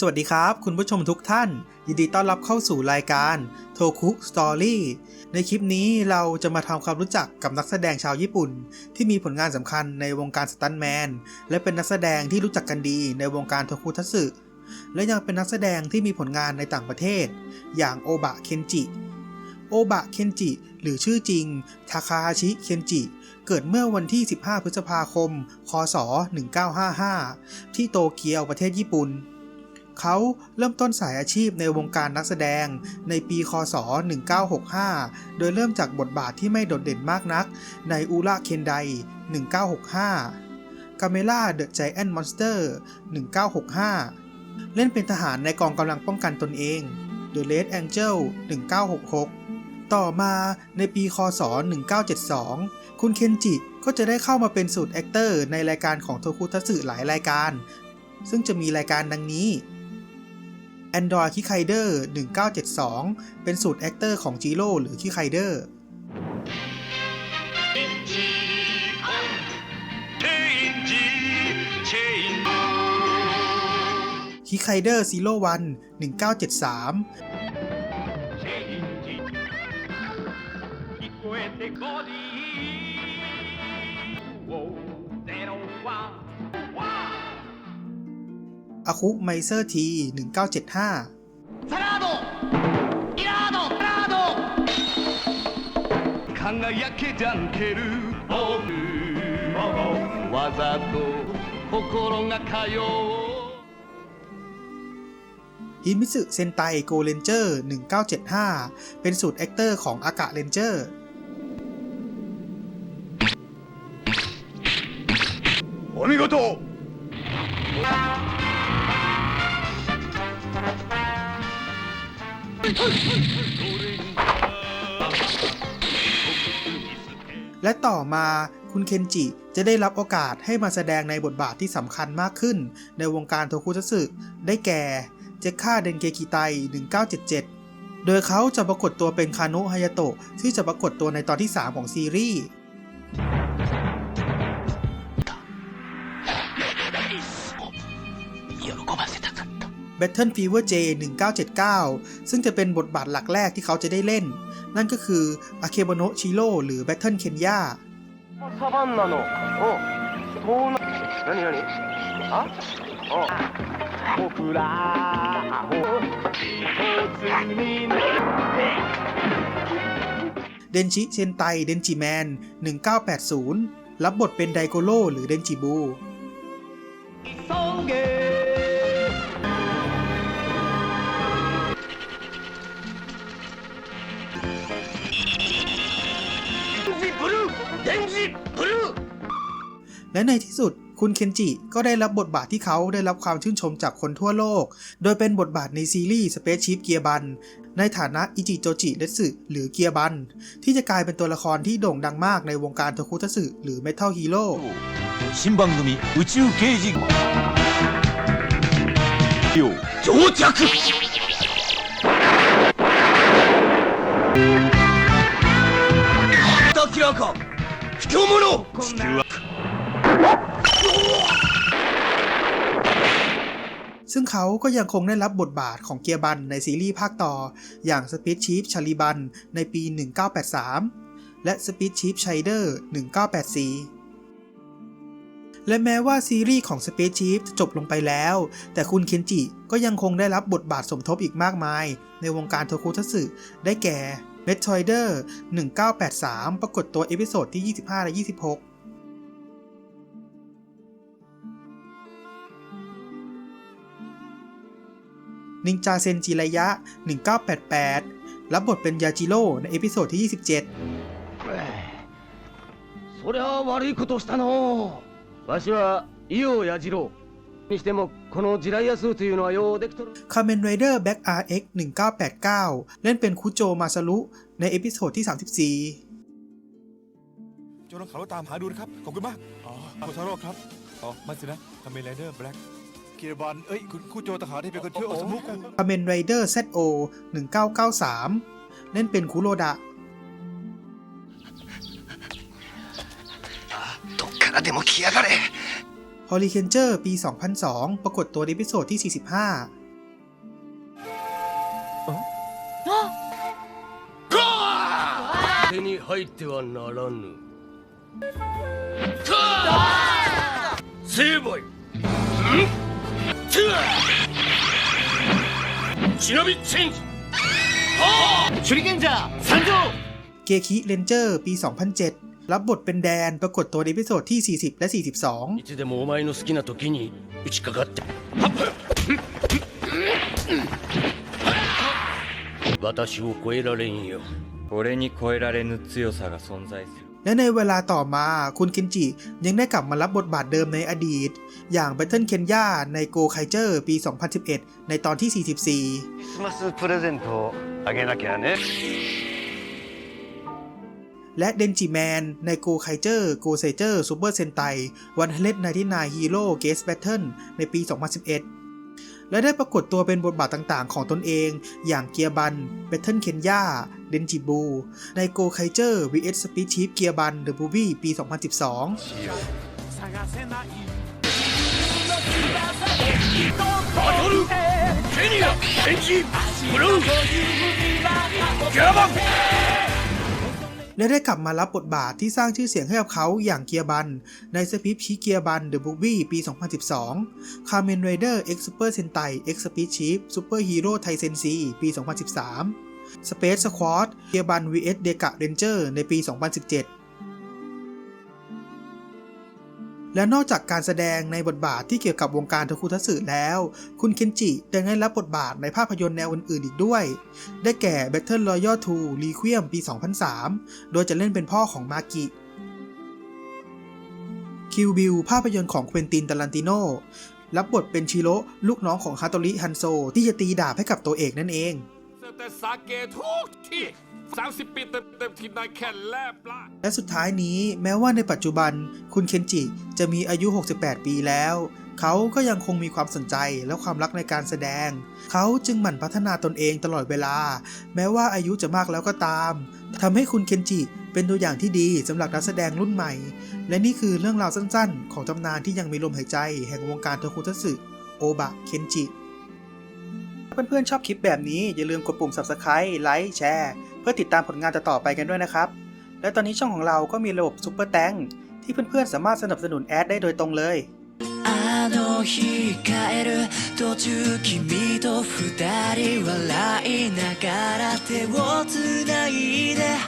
สวัสดีครับ คุณผู้ชมทุกท่าน ยินดีต้อนรับเข้าสู่รายการโทคุสตอรี่ในคลิปนี้เราจะมาทำความรู้จักกับนักแสดงชาวญี่ปุ่น ที่มีผลงานสำคัญในวงการสตันแมน และเป็นนักแสดงที่รู้จักกันดีในวงการโทคุทัตสึและยังเป็นนักแสดงที่มีผลงานในต่างประเทศ อย่างโอบะเคนจิโอบะเคนจิ หรือชื่อจริง ทาคาฮาชิ เคนจิ เกิดเมื่อวันที่ 15 พฤษภาคม คศ 1955 ที่โตเกียวประเทศญี่ปุ่น เขาเริ่มต้นสายอาชีพในวงการนักแสดง ในปีคศ 1965 โดยเริ่มจากบทบาทที่ไม่โดดเด่นมากนัก ในอูระเคนได 1965 กาเมล่าเดอะไจแอนท์มอนสเตอร์ 1965 เล่นเป็นทหารในกองกำลังป้องกันตนเอง The Red Angel 1966 ต่อมาในปีคศ 1972 คุณเคนจิก็จะได้เข้ามาเป็นสูตรแอคเตอร์ในรายการของโทคุทัสึหลายรายการซึ่งจะมีรายการดังนี้ Android คิไคเดอร์1972 เป็นสูตรแอคเตอร์ของจิโร่หรือคิไคเดอร์คิไคเดอร์ซีโร่วัน1973 อาคุไมเซอร์ที1975ฮิมิสึเซนไตโกเลนเจอร์1975 เป็นสูตรแอคเตอร์ของอากะเลนเจอร์ และต่อมาคุณเคนจิจะได้รับโอกาสให้มาแสดงในบทบาทที่สำคัญมากขึ้น ในวงการโทคุทัสึได้แก่เจค k าเดนเกกิไต1977 โดยเขาจะปรากฏตัวเป็นคาโนะฮายาโตะที่จะปรากฏตัวในตอนที่ 3 ของซีรีส์ 喜ばせたかった Battle Fever J 1979 ซึ่งจะเป็นบทบาทหลักแรกที่เขาจะได้เล่น นั่นก็คืออาเคบโนชิโร่หรือ Battle Kenya เดนชิเชนไตเดนจิแมน 1980 รับบทเป็นไดโกโลหรือเดนจิบู และในที่สุดคุณเคนจิก็ได้รับบทบาทที่เขาได้รับความชื่นชมจากคนทั่วโลก โดยเป็นบทบาทในซีรีส์ Space Ship เกียร์บันในฐานะอิจิโจจิเดสึหรือเกียร์บันที่จะกลายเป็นตัวละครที่โด่งดังมากในวงการโทคุทัสึหรือ Metal Hero 新番組宇宙刑事よ到着明らか卑怯者地球は ซึ่งเขาก็ยังคงได้รับบทบาทของเกียร์บันในซีรีส์ภาคต่อ อย่าง Speed Chief ชาลีบันในปี 1983 และ Speed Chief Shider 1984 และแม้ว่าซีรีส์ของ Space Chief จะจบลงไปแล้ว แต่คุณเคนจิก็ยังคงได้รับบทบาทสมทบอีกมากมาย ในวงการโทคุทัสึได้แก่ Metroider 1983 ปรากฏตัวเอพิโซดที่ 25 และ 26 นินจาเซนจิระยะ 1988 รับบทเป็นยาจิโร่ในเอพิโซดที่ 27 そりゃあ悪いことしたのうわしは伊予弥次郎にしてもこのジライアスーというのはようできとる คา m เมนไรเดอร์แบ็ก RX 1989 เล่นเป็นคุโจมาซารุในเอพิโซดที่ โจรขับรถตามหาดูนะครับ ขอบคุณมาก อ๋อโคทาโร่ครับ อ๋อมันสินะคาเมนไรเดอร์แบล็ก เกียรบันเอ้ยคุณคู่โจทหารที่เป็นคนช่วยโอสมุกคาเมนไรเดอร์ ZO 1993 เล่นเป็นคุโรดะどっからでも来やがれฮอลิเคนเจอร์ปี 2002 ปรากฏตัวในพิโซดที่ 45手に入ってはならぬ成敗ん忍びチェンジ手裏剣じゃ参上 เกคิเรนเจอร์ปี 2007 รับบทเป็นแดนปรากฏตัวในพิโซดที่ 40 และ 42 いつでもお前の好きな時に打ちかかって私を超えられんよ俺に超えられぬ強さが存在する และในเวลาต่อมาคุณเคนจิยังได้กลับมารับบทบาทเดิมในอดีต อย่างเบตเทิลเคนย่าในโกไคเจอร์ปี 2011 ในตอนที่ 44 และเดนจิแมนในโกไคเจอร์โกเซเจอร์ซูเปอร์เซนไตวันเฮเลตไนที่นายฮีโร่เกสเบตเทิลในปี 2011 และได้ปรากฏตัวเป็นบทบาทต่างๆ ของตนเอง อย่างเกียร์บันเบทเทิลเคนยาเดนจิบู ในโกไคเจอร์ vs Speed Chief เกียร์บันเดอะบูบี้ปี 2012 และได้กลับมารับบทบาทที่สร้างชื่อเสียงให้กับเขาอย่างเกียร์บัน ในสปีดชีเกียร์บันเดอะบูบี้ปี 2012 คาร์เมนไรเดอร์เอ็กซ์ซูเปอร์เซนไตเอ็กซ์สปีดชีฟซูเปอร์ฮีโร่ไทเซนซีปี 2013 Space Squad เกียร์บัน vs เดกะเรนเจอร์ในปี 2017 และนอกจากการแสดงในบทบาทที่เกี่ยวกับวงการโทคุทัตสึแล้ว คุณเคนจิยังได้รับบทบาทในภาพยนตร์แนวอื่นๆอีกด้วย ได้แก่ Battle Royale 2 Requiem ปี 2003 โดยจะเล่นเป็นพ่อของมากิคิวบิลภาพยนตร์ของเควินตินตาลันติโนรับบทเป็นชิโร่ลูกน้องของฮาโตริฮันโซที่จะตีดาบให้กับตัวเอกนั่นเอง แต่สาเกทุกที่ 30 ปีเต็มๆที่นายแค่แลบล่าและสุดท้ายนี้แม้ว่าในปัจจุบันคุณเคนจิจะมีอายุ 68 ปีแล้ว เขาก็ยังคงมีความสนใจและความรักในการแสดง เขาจึงหมั่นพัฒนาตนเองตลอดเวลา แม้ว่าอายุจะมากแล้วก็ตามทำให้คุณเคนจิเป็นตัวอย่างที่ดีสำหรับนักแสดงรุ่นใหม่ และนี่คือเรื่องราวสั้นๆ ของตำนานที่ยังมีลมหายใจแห่งวงการโทคุทัตสึโอบะเคนจิ เพื่อนๆชอบคลิปแบบนี้อย่าลืมกดปุ่ม subscribe ไลค์แชร์เพื่อติดตามผลงานต่อไปกันด้วยนะครับ และตอนนี้ช่องของเราก็มีระบบซุปเปอร์แตงที่เพื่อนๆสามารถสนับสนุนแอดได้โดยตรงเลยあの日帰る途中君と二人笑いながら手をついで